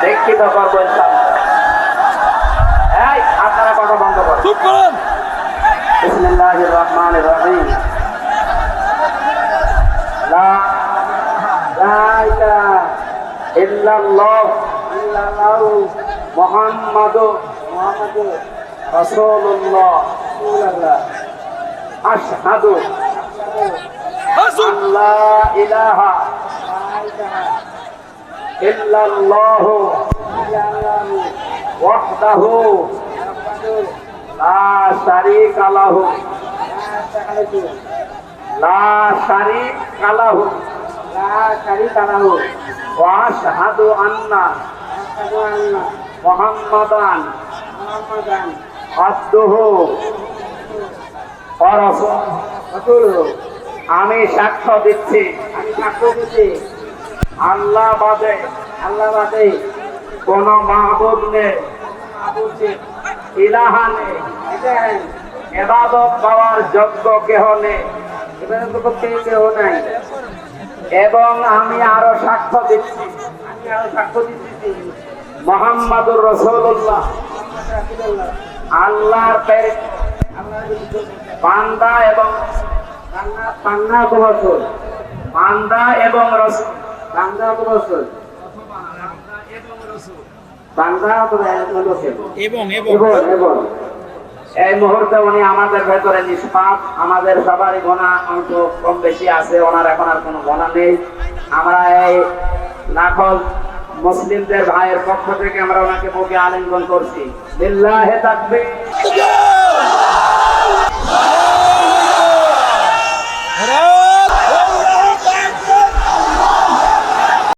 শিক্ষিত করব। এই আপনারা কথা বন্ধ করুন। বিসমিল্লাহির রহমানির রহিম। লা লা ইলাহা ইল্লাল্লাহ। ইল্লাল্লাহু মুহাম্মাদুর মুহাম্মাদুর রাসূলুল্লাহ। রাসূলুল্লাহ আশহাদু আসুন আল্লা ইলাহা ইল্লাল্লাহ ওয়াহদাহু লা শারীকা লাহু। লা শারীকা লাহু। লা শারীকা লাহু ওয়া আশহাদু আন্না মুহাম্মাদান মুহাম্মাদান আবদুহু ওয়া আমি সাক্ষ্য দিচ্ছি আমি সাক্ষ্য দিচ্ছি। আল্লাহ বাদে আল্লাহ বাদে, কোন মাহবুব নেই ইলাহা নেই এবাদত পাওয়ার যোগ্য কেহ নেই, এবাদত কেহ নাই। এবং আমি আরও সাক্ষ্য দিচ্ছি, আমি আরও সাক্ষ্য দিচ্ছি, মোহাম্মদুর রসুল্লাহ আল্লাহর প্রেরিত বান্দা এবং বান্দা এবং রসুল। এবং এবং। এই মুহূর্তে উনি আমাদের ভেতরে নিষ্পাপ আমাদের সবারই গোনা অংশ কম বেশি আছে ওনার এখন আর কোনো গোনা নেই। আমরা এই লাখল মুসলিমদের ভাইয়ের পক্ষ থেকে আমরা ওনাকে বুকে আলিঙ্গন করছি। বিল্লাহে তাকবীর।